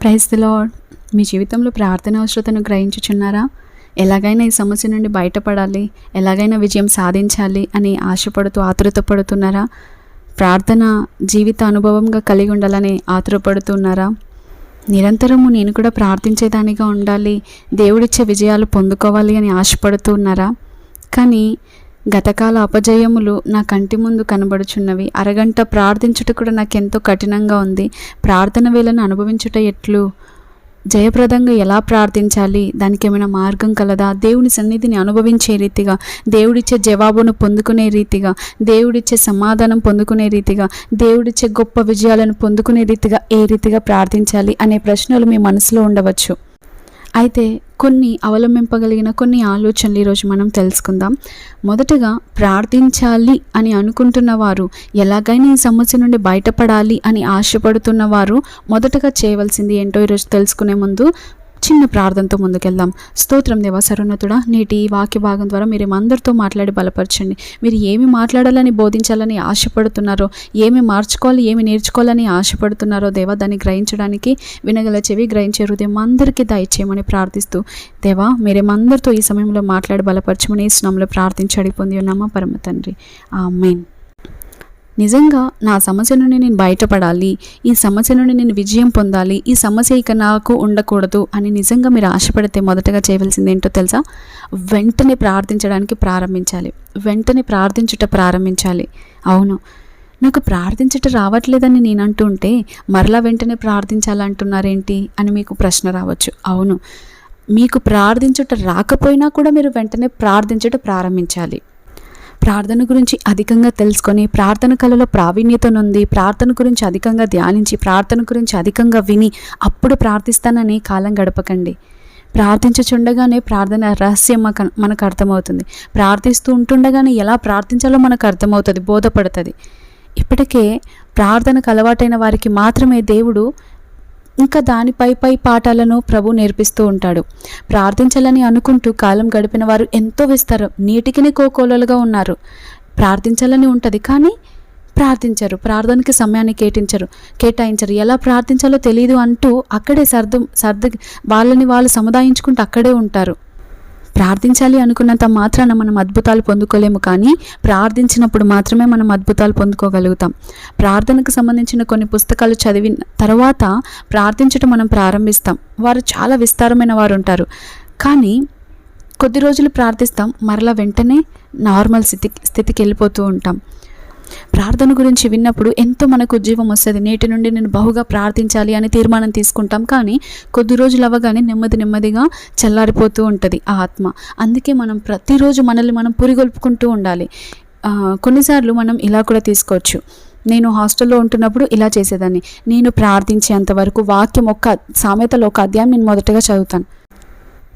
Praise the lord మీ జీవితంలో ప్రార్థన అవసరతను గ్రహించుచున్నారా? ఎలాగైనా ఈ సమస్య నుండి బయటపడాలి ఎలాగైనా విజయం సాధించాలి అని ఆశపడుతూ ఆతురత పడుతున్నారా ప్రార్థన జీవిత అనుభవంగా కలిగి ఉండాలని ఆతురపడుతున్నారా? నిరంతరము నేను కూడా ప్రార్థించేదానిగా ఉండాలి దేవుడిచ్చే విజయాలు పొందుకోవాలి అని ఆశపడుతున్నారా? కానీ గతకాల అపజయములు నా కంటి ముందు కనబడుచున్నవి. అరగంట ప్రార్థించుట కూడా నాకెంతో కఠినంగా ఉంది. ప్రార్థన వేళను అనుభవించుట ఎట్లు? జయప్రదంగా ఎలా ప్రార్థించాలి? దానికి ఏమైనా మార్గం కలదా? దేవుని సన్నిధిని అనుభవించే రీతిగా దేవుడిచ్చే జవాబును పొందుకునే రీతిగా దేవుడిచ్చే సమాధానం పొందుకునే రీతిగా దేవుడిచ్చే గొప్ప విజయాలను పొందుకునే రీతిగా ఏ రీతిగా ప్రార్థించాలి అనే ప్రశ్నలు మీ మనసులో ఉండవచ్చు. అయితే కొన్ని అవలంబింపగలిగిన కొన్ని ఆలోచనలు ఈరోజు మనం తెలుసుకుందాం. మొదటగా ప్రార్థించాలి అని అనుకుంటున్న వారు ఎలాగైనా ఈ సమస్య నుండి బయటపడాలి అని ఆశపడుతున్న వారు మొదటగా చేయవలసింది ఏంటో ఈరోజు తెలుసుకునే ముందు చిన్న ప్రార్థనతో ముందుకెళ్దాం. స్తోత్రం దేవా సరున్నతుడా నేటి ఈ వాక్య భాగం ద్వారా మీరు అందరితో మాట్లాడి బలపరచండి. మీరు ఏమి మాట్లాడాలని బోధించాలని ఆశపడుతున్నారో ఏమి మార్చుకోవాలి ఏమి నేర్చుకోవాలని ఆశపడుతున్నారో దేవా దాన్ని గ్రహించడానికి వినగల చెవి గ్రహించే హృదయం అందరికీ దయచేయమని ప్రార్థిస్తూ దేవా మీరేమందరితో ఈ సమయంలో మాట్లాడి బలపరచమని ఈ స్నామంలో ప్రార్థించి పొంది ఉన్నామా పరమ తండ్రి. ఆ నిజంగా నా సమస్య నుండి నేను బయటపడాలి ఈ సమస్య నుండి నేను విజయం పొందాలి ఈ సమస్య ఇక నాకు ఉండకూడదు అని నిజంగా మీరు ఆశపడితే మొదటగా చేయవలసింది ఏంటో తెలుసా? వెంటనే ప్రార్థించడానికి ప్రారంభించాలి. వెంటనే ప్రార్థించుట ప్రారంభించాలి. అవును. నాకు ప్రార్థించట రావట్లేదని నేను అంటుంటే మరలా వెంటనే ప్రార్థించాలంటున్నారేంటి అని మీకు ప్రశ్న రావచ్చు. అవును. మీకు ప్రార్థించుట రాకపోయినా కూడా మీరు వెంటనే ప్రార్థించుట ప్రారంభించాలి. ప్రార్థన గురించి అధికంగా తెలుసుకొని ప్రార్థన కళలో ప్రావీణ్యత నుండి ప్రార్థన గురించి అధికంగా ధ్యానించి ప్రార్థన గురించి అధికంగా విని అప్పుడు ప్రార్థిస్తానని కాలం గడపకండి. ప్రార్థించుచుండగానే ప్రార్థన రహస్యం మనకు అర్థమవుతుంది. ప్రార్థిస్తూ ఉంటుండగానే ఎలా ప్రార్థించాలో మనకు అర్థమవుతుంది బోధపడుతుంది. ఇప్పటికే ప్రార్థనకు అలవాటైన వారికి మాత్రమే దేవుడు ఇంకా దానిపై పై పాఠాలను ప్రభు నేర్పిస్తూ ఉంటాడు. ప్రార్థించాలని అనుకుంటూ కాలం గడిపిన వారు ఎంతో విస్తారు నీటికిని కోకోలలుగా ఉన్నారు. ప్రార్థించాలని ఉంటుంది కానీ ప్రార్థించరు ప్రార్థనకి సమయాన్ని కేటించరు. కేటాయించరు. ఎలా ప్రార్థించాలో తెలియదు అంటూ అక్కడే సర్దు సర్దు వాళ్ళని వాళ్ళు సముదాయించుకుంటూ అక్కడే ఉంటారు. ప్రార్థించాలి అనుకున్నంత మాత్రాన మనం అద్భుతాలు పొందుకోలేము కానీ ప్రార్థించినప్పుడు మాత్రమే మనం అద్భుతాలు పొందుకోగలుగుతాం. ప్రార్థనకు సంబంధించిన కొన్ని పుస్తకాలు చదివిన తర్వాత ప్రార్థించడం మనం ప్రారంభిస్తాం. వారు చాలా విస్తారమైన వారు ఉంటారు. కానీ కొద్ది రోజులు ప్రార్థిస్తాం. మరలా వెంటనే నార్మల్ స్థితి స్థితికి వెళ్ళిపోతూ ఉంటాం. ప్రార్థన గురించి విన్నప్పుడు ఎంతో మనకు ఉద్యోగం వస్తుంది. నేటి నుండి నేను బహుగా ప్రార్థించాలి అని తీర్మానం తీసుకుంటాం. కానీ కొద్ది రోజులు అవ్వగానే నెమ్మది నెమ్మదిగా చల్లారిపోతూ ఉంటుంది ఆ ఆత్మ. అందుకే మనం ప్రతిరోజు మనల్ని మనం పురిగొల్పుకుంటూ ఉండాలి. కొన్నిసార్లు మనం ఇలా కూడా తీసుకోవచ్చు. నేను హాస్టల్లో ఉంటున్నప్పుడు ఇలా చేసేదాన్ని. నేను ప్రార్థించేంత వరకు వాక్యం ఒక సామెతలో ఒక అధ్యాయం నేను మొదటగా చదువుతాను.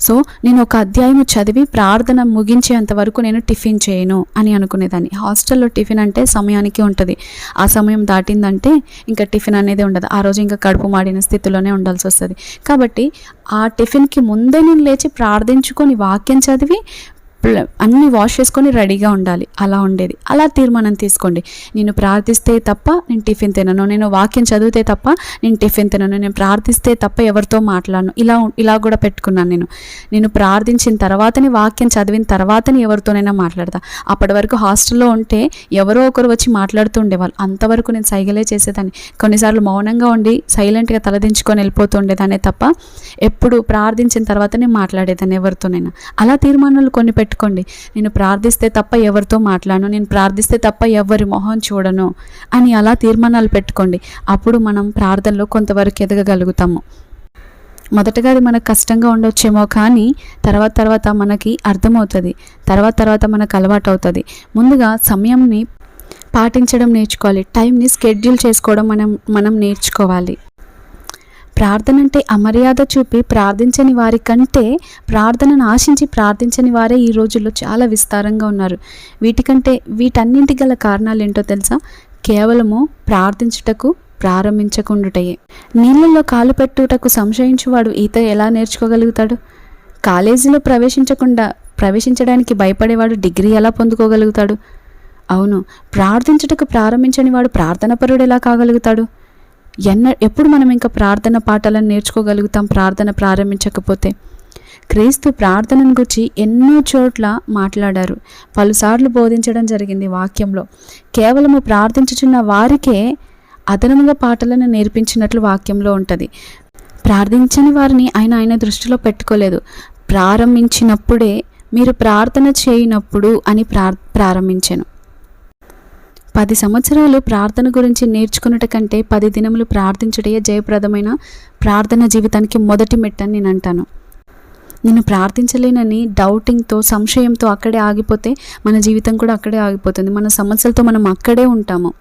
సో నేను ఒక అధ్యాయం చదివి ప్రార్థన ముగించేంత వరకు నేను టిఫిన్ చేయను అని అనుకునేదాన్ని. హాస్టల్లో టిఫిన్ అంటే సమయానికి ఉంటుంది. ఆ సమయం దాటిందంటే ఇంకా టిఫిన్ అనేది ఉండదు. ఆ రోజు ఇంకా కడుపు మాడిన స్థితిలోనే ఉండాల్సి వస్తుంది. కాబట్టి ఆ టిఫిన్కి ముందే నేను లేచి ప్రార్థించుకొని వాక్యం చదివి అన్ని వాష్ చేసుకొని రెడీగా ఉండాలి. అలా ఉండేది. అలా తీర్మానం తీసుకోండి. నేను ప్రార్థిస్తే తప్ప నేను టిఫిన్ తినను. నేను వాక్యం చదివితే తప్ప నేను టిఫిన్ తినను. నేను ప్రార్థిస్తే తప్ప ఎవరితో మాట్లాడను. ఇలా ఇలా కూడా పెట్టుకున్నాను నేను. నేను ప్రార్థించిన తర్వాతనే వాక్యం చదివిన తర్వాతనే ఎవరితోనైనా మాట్లాడతా. అప్పటి వరకు హాస్టల్లో ఉంటే ఎవరో ఒకరు వచ్చి మాట్లాడుతూ ఉండేవాళ్ళు. అంతవరకు నేను సైగలే చేసేదాన్ని. కొన్నిసార్లు మౌనంగా ఉండి సైలెంట్గా తలదించుకొని వెళ్ళిపోతూ తప్ప ఎప్పుడు ప్రార్థించిన తర్వాతనే మాట్లాడేదాన్ని ఎవరితోనైనా. అలా తీర్మానాలు కొన్ని పెట్టి పెట్టుకోండి. నేను ప్రార్థిస్తే తప్ప ఎవరితో మాట్లాడను నేను ప్రార్థిస్తే తప్ప ఎవరి మొహం చూడను అని అలా తీర్మానాలు పెట్టుకోండి. అప్పుడు మనం ప్రార్థనలో కొంతవరకు ఎదగగలుగుతాము. మొదటగా అది మనకు కష్టంగా ఉండొచ్చేమో కానీ తర్వాత తర్వాత మనకి అర్థమవుతుంది. తర్వాత తర్వాత మనకు అలవాటు అవుతుంది ముందుగా సమయంని పాటించడం నేర్చుకోవాలి. టైంని స్కెడ్యూల్ చేసుకోవడం మనం మనం నేర్చుకోవాలి. ప్రార్థన అంటే అమర్యాద చూపి ప్రార్థించని వారి కంటే ప్రార్థనను ఆశించి ప్రార్థించని వారే ఈ రోజుల్లో చాలా విస్తారంగా ఉన్నారు. వీటికంటే వీటన్నింటి గల కారణాలు ఏంటో తెలుసా? కేవలము ప్రార్థించుటకు ప్రారంభించకుండుటయే. నీళ్ళల్లో కాలు పెట్టుటకు సంశయించువాడు ఈత ఎలా నేర్చుకోగలుగుతాడు? కాలేజీలో ప్రవేశించకుండా ప్రవేశించడానికి భయపడేవాడు డిగ్రీ ఎలా పొందుకోగలుగుతాడు? అవును ప్రార్థించుటకు ప్రారంభించని వాడు ప్రార్థనపరుడు ఎలా కాగలుగుతాడు? ఎన్న ఎప్పుడు మనం ఇంకా ప్రార్థన పాఠాలను నేర్చుకోగలుగుతాం ప్రార్థన ప్రారంభించకపోతే? క్రీస్తు ప్రార్థనను గురించి ఎన్నో చోట్ల మాట్లాడారు. పలుసార్లు బోధించడం జరిగింది వాక్యంలో. కేవలము ప్రార్థించుచున్న వారికే అదనముగా పాటలను నేర్పించినట్లు వాక్యంలో ఉంటుంది. ప్రార్థించని వారిని ఆయన ఆయన దృష్టిలో పెట్టుకోలేదు. ప్రారంభించినప్పుడే మీరు ప్రార్థన చేయనప్పుడు అని ప్రార్ ప్రారంభించాను. పది సంవత్సరాలు ప్రార్థన గురించి నేర్చుకున్నట కంటే పది దినములు ప్రార్థించుటే జయప్రదమైన ప్రార్థన జీవితానికి మొదటి మెట్టని నేను అంటాను. నేను ప్రార్థించలేనని డౌటింగ్తో సంశయంతో అక్కడే ఆగిపోతే మన జీవితం కూడా అక్కడే ఆగిపోతుంది. మన సమస్యలతో మనం అక్కడే ఉంటాము.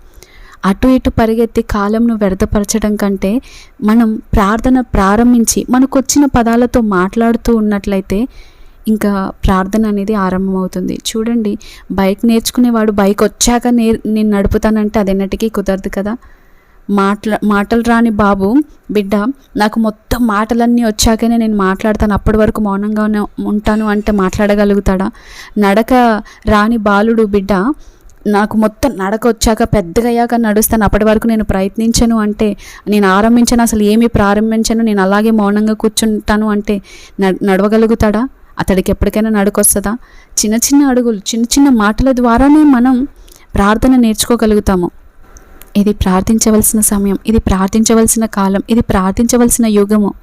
అటు ఇటు పరిగెత్తి కాలంను వ్యర్థపరచడం కంటే మనం ప్రార్థన ప్రారంభించి మనకు వచ్చిన పదాలతో మాట్లాడుతూ ఉన్నట్లయితే ఇంకా ప్రార్థన అనేది ఆరంభమవుతుంది. చూడండి బైక్ నేర్చుకునేవాడు బైక్ వచ్చాక నేర్ నేను నడుపుతానంటే అది ఎన్నటికీ కుదరదు కదా? మాటల మాటలు రాని బాబు బిడ్డ నాకు మొత్తం మాటలన్నీ వచ్చాకనే నేను మాట్లాడతాను. అప్పటి వరకు మౌనంగా ఉంటాను అంటే మాట్లాడగలుగుతాడా? నడక రాని బాలుడు బిడ్డ నాకు మొత్తం నడక వచ్చాక పెద్దగయ్యాక నడుస్తాను. అప్పటి వరకు నేను ప్రయత్నించను అంటే నేను ఆరంభించను అసలు ఏమీ ప్రారంభించను నేను అలాగే మౌనంగా కూర్చుంటాను అంటే నడవగలుగుతాడా? అతడికి ఎప్పటికైనా నడుకొస్తుందా? చిన్న చిన్న అడుగులు చిన్న చిన్న మాటల ద్వారానే మనం ప్రార్థన నేర్చుకోగలుగుతాము. ఇది ప్రార్థించవలసిన సమయం ఇది ప్రార్థించవలసిన కాలం ఇది ప్రార్థించవలసిన యుగము.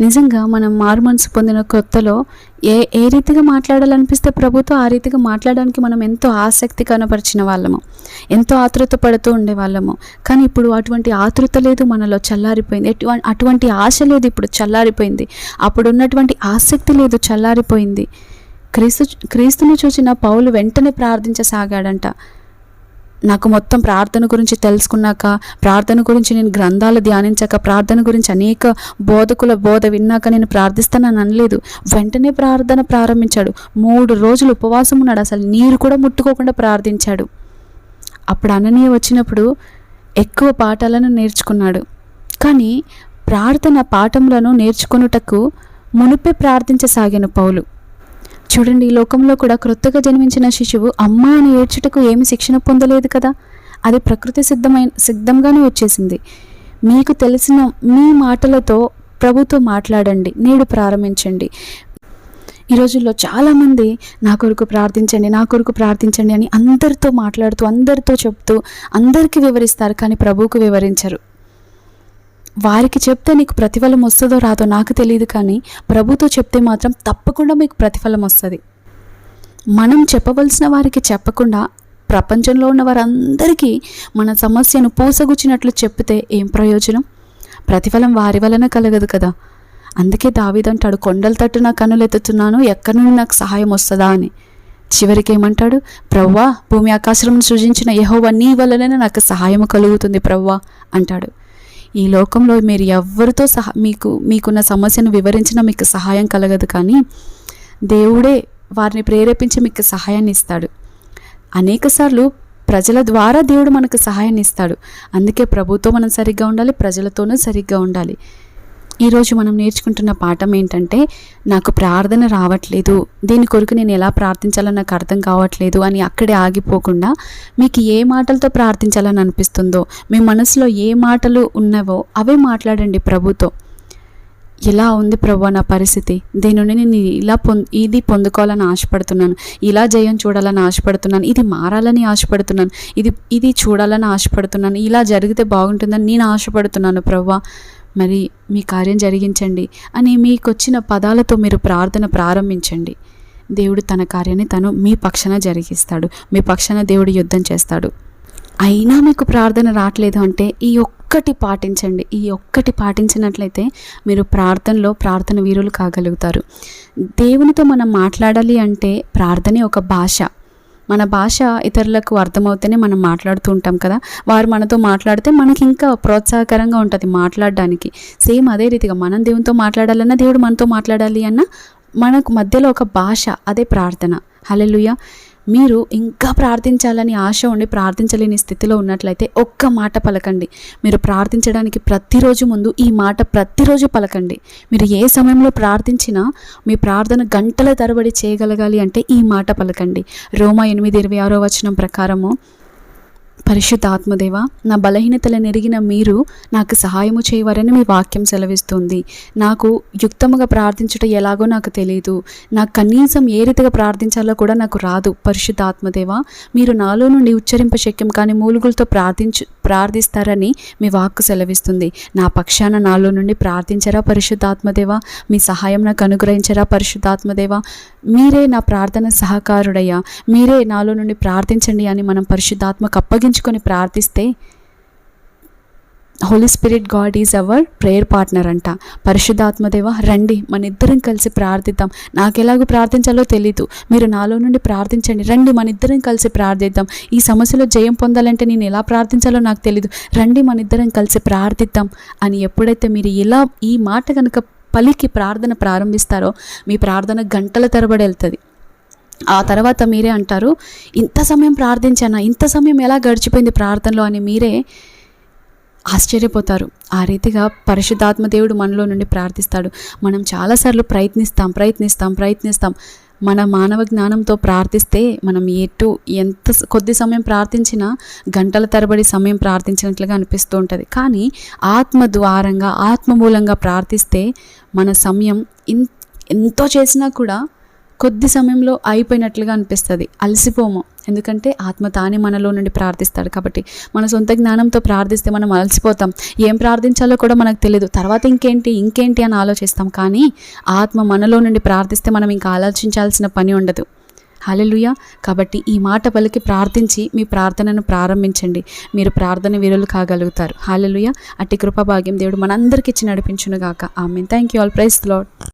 నిజంగా మనం మారు మనసు పొందిన కొత్తలో ఏ ఏ రీతిగా మాట్లాడాలనిపిస్తే ప్రభుతో ఆ రీతిగా మాట్లాడడానికి మనం ఎంతో ఆసక్తి కనపరిచిన వాళ్ళము. ఎంతో ఆతృత పడుతూ ఉండేవాళ్ళము. కానీ ఇప్పుడు అటువంటి ఆతృత లేదు మనలో చల్లారిపోయింది. అటువంటి ఆశ లేదు ఇప్పుడు చల్లారిపోయింది. అప్పుడు ఉన్నటువంటి ఆసక్తి లేదు చల్లారిపోయింది. క్రీస్తు క్రీస్తుని చూసిన పౌలు వెంటనే ప్రార్థించసాగాడంట. నాకు మొత్తం ప్రార్థన గురించి తెలుసుకున్నాక ప్రార్థన గురించి నేను గ్రంథాలు ధ్యానించాక ప్రార్థన గురించి అనేక బోధకుల బోధ విన్నాక నేను ప్రార్థిస్తానని అనలేదు. వెంటనే ప్రార్థన ప్రారంభించాడు. మూడు రోజులు ఉపవాసం ఉన్నాడు. అసలు నీరు కూడా ముట్టుకోకుండా ప్రార్థించాడు. అప్పుడు అననీయ వచ్చినప్పుడు ఎక్కువ పాఠాలను నేర్చుకున్నాడు. కానీ ప్రార్థన పాఠములను నేర్చుకొనుటకు మునుపే ప్రార్థించసాగాను పౌలు. చూడండి ఈ లోకంలో కూడా క్రొత్తగా జన్మించిన శిశువు అమ్మ అని ఏడ్చుటకు ఏమి శిక్షణ పొందలేదు కదా? అది ప్రకృతి సిద్ధమైన సిద్ధంగానే వచ్చేసింది. మీకు తెలిసిన మీ మాటలతో ప్రభుతో మాట్లాడండి నేడు ప్రారంభించండి. ఈ రోజుల్లో చాలామంది నా కొరకు ప్రార్థించండి నా కొరకు ప్రార్థించండి అని అందరితో మాట్లాడుతూ అందరితో చెప్తూ అందరికీ వివరిస్తారు కానీ ప్రభువుకు వివరించరు. వారికి చెప్తే నీకు ప్రతిఫలం వస్తుందో రాదో నాకు తెలియదు కానీ ప్రభుతో చెప్తే మాత్రం తప్పకుండా మీకు ప్రతిఫలం వస్తుంది. మనం చెప్పవలసిన వారికి చెప్పకుండా ప్రపంచంలో ఉన్న వారందరికీ మన సమస్యను పూసగుచ్చినట్లు చెప్తే ఏం ప్రయోజనం? ప్రతిఫలం వారి వలన కలగదు కదా. అందుకే దావిదంటాడు కొండల తట్టు నా కన్నులెత్తుతున్నాను ఎక్కడి నుండి నాకు సహాయం వస్తుందా అని. చివరికి ఏమంటాడు ప్రవ్వా భూమి ఆకాశం సృజించిన యహోవ నీ వలననే నాకు సహాయం కలుగుతుంది ప్రవ్వా అంటాడు. ఈ లోకంలో మీరు ఎవరితో సహా మీకు మీకున్న సమస్యను వివరించిన మీకు సహాయం కలగదు కానీ దేవుడే వారిని ప్రేరేపించి మీకు సహాయాన్ని ఇస్తాడు. అనేకసార్లు ప్రజల ద్వారా దేవుడు మనకు సహాయాన్ని ఇస్తాడు. అందుకే ప్రభుతో మనం సరిగ్గా ఉండాలి ప్రజలతోనూ సరిగ్గా ఉండాలి. ఈరోజు మనం నేర్చుకుంటున్న పాఠం ఏంటంటే నాకు ప్రార్థన రావట్లేదు దీని కొరకు నేను ఎలా ప్రార్థించాలో నాకు అర్థం కావట్లేదు అని అక్కడే ఆగిపోకుండా మీకు ఏ మాటలతో ప్రార్థించాలని అనిపిస్తుందో మీ మనసులో ఏ మాటలు ఉన్నవో అవే మాట్లాడండి ప్రభుతో. ఇలా ఉంది ప్రభు నా పరిస్థితి? దీని నుండి నేను ఇలా పొం ఇది పొందుకోవాలని ఆశపడుతున్నాను ఇలా జయం చూడాలని ఆశపడుతున్నాను ఇది మారాలని ఆశపడుతున్నాను ఇది ఇది చూడాలని ఆశపడుతున్నాను ఇలా జరిగితే బాగుంటుందని నేను ఆశపడుతున్నాను ప్రభా. మరి మీ కార్యం జరిగించండి అని మీకొచ్చిన పదాలతో మీరు ప్రార్థన ప్రారంభించండి. దేవుడు తన కార్యాన్ని తను మీ పక్షాన జరిగిస్తాడు. మీ పక్షాన దేవుడు యుద్ధం చేస్తాడు. అయినా మీకు ప్రార్థన రావట్లేదు అంటే ఈ ఒక్కటి పాటించండి. ఈ ఒక్కటి పాటించినట్లయితే మీరు ప్రార్థనలో ప్రార్థన వీరులు కాగలుగుతారు. దేవునితో మనం మాట్లాడాలి అంటే ప్రార్థనే ఒక భాష. మన భాష ఇతరులకు అర్థమవుతేనే మనం మాట్లాడుతూ ఉంటాం కదా. వారు మనతో మాట్లాడితే మనకి ఇంకా ప్రోత్సాహకరంగా ఉంటుంది మాట్లాడడానికి. సేమ్ అదే రీతిగా మనం దేవునితో మాట్లాడాలన్నా దేవుడు మనతో మాట్లాడాలి అన్న మనకు మధ్యలో ఒక భాష అదే ప్రార్థన. హల్లెలూయా. మీరు ఇంకా ప్రార్థించాలని ఆశ ఉండి ప్రార్థించలేని స్థితిలో ఉన్నట్లయితే ఒక్క మాట పలకండి. మీరు ప్రార్థించడానికి ప్రతిరోజు ముందు ఈ మాట ప్రతిరోజు పలకండి. మీరు ఏ సమయంలో ప్రార్థించినా మీ ప్రార్థన గంటల తరబడి చేయగలగాలి అంటే ఈ మాట పలకండి. రోమా ఎనిమిది ఇరవై ఆరో వచనం ప్రకారము పరిశుద్ధ ఆత్మదేవ నా బలహీనతలు నెరిగిన మీరు నాకు సహాయము చేయవరని మీ వాక్యం సెలవిస్తుంది. నాకు యుక్తముగా ప్రార్థించుట ఎలాగో నాకు తెలియదు నాకు కనీసం ఏ రీతిగా ప్రార్థించాలో కూడా నాకు రాదు. పరిశుద్ధ ఆత్మదేవ మీరు నాలో నుండి ఉచ్చరింప శక్యం కానీ మూలుగులతో ప్రార్థించు ప్రార్థిస్తారని మీ వాక్కు సెలవిస్తుంది. నా పక్షాన నాలో నుండి ప్రార్థించరా పరిశుద్ధాత్మదేవ? మీ సహాయం నాకు అనుగ్రహించరా పరిశుద్ధాత్మదేవ? మీరే నా ప్రార్థన సహకారుడయ్యా. మీరే నాలో నుండి ప్రార్థించండి అని మనం పరిశుద్ధాత్మకు అప్పగించుకొని ప్రార్థిస్తే holy spirit god is our prayer partner అంట. పరిశుద్ధాత్మదేవ రండి మన ఇద్దరం కలిసి ప్రార్థిద్దాం. నాకు ఎలాగో ప్రార్థించాలో తెలీదు. మీరు నాలో నుండి ప్రార్థించండి. రండి మన ఇద్దరం కలిసి ప్రార్థిద్దాం. ఈ సమస్యలో జయం పొందాలంటే నేను ఎలా ప్రార్థించాలో నాకు తెలీదు. రండి మన ఇద్దరం కలిసి ప్రార్థిద్దాం అని ఎప్పుడైతే మీరు ఇలా ఈ మాట కనుక పలికి ప్రార్థన ప్రారంభిస్తారో మీ ప్రార్థన గంటల తరబడి వెళ్తుంది. ఆ తర్వాత మీరే అంటారు ఇంత సమయం ప్రార్థించానా? ఇంత సమయం ఎలా గడిచిపోయింది ప్రార్థనలో? అని మీరే ఆశ్చర్యపోతారు. ఆ రీతిగా పరిశుద్ధాత్మ దేవుడు మనలో నుండి ప్రార్థిస్తాడు. మనం చాలాసార్లు ప్రయత్నిస్తాం ప్రయత్నిస్తాం ప్రయత్నిస్తాం. మన మానవ జ్ఞానంతో ప్రార్థిస్తే మనం ఎటు ఎంత కొద్ది సమయం ప్రార్థించినా గంటల తరబడి సమయం ప్రార్థించినట్లుగా అనిపిస్తూ ఉంటుంది. కానీ ఆత్మ ద్వారంగా ఆత్మ మూలంగా ప్రార్థిస్తే మన సమయం ఇన్ ఎంతో చేసినా కూడా కొద్ది సమయంలో అయిపోయినట్లుగా అనిపిస్తుంది. అలసిపోము. ఎందుకంటే ఆత్మ తానే మనలో నుండి ప్రార్థిస్తాడు కాబట్టి మన సొంత జ్ఞానంతో ప్రార్థిస్తే మనం అలసిపోతాం. ఏం ప్రార్థించాలో కూడా మనకు తెలియదు తర్వాత ఇంకేంటి ఇంకేంటి అని ఆలోచిస్తాం. కానీ ఆత్మ మనలో నుండి ప్రార్థిస్తే మనం ఇంకా ఆలోచించాల్సిన పని ఉండదు. హల్లెలూయా. కాబట్టి ఈ మాట పలికి ప్రార్థించి మీ ప్రార్థనను ప్రారంభించండి. మీరు ప్రార్థన వీరులు కాగలుగుతారు. హాలెలుయ అట్టి కృపాభాగ్యం దేవుడు మనందరికీ ఇచ్చి నడిపించునుగాక. ఆమె thank you all praise lord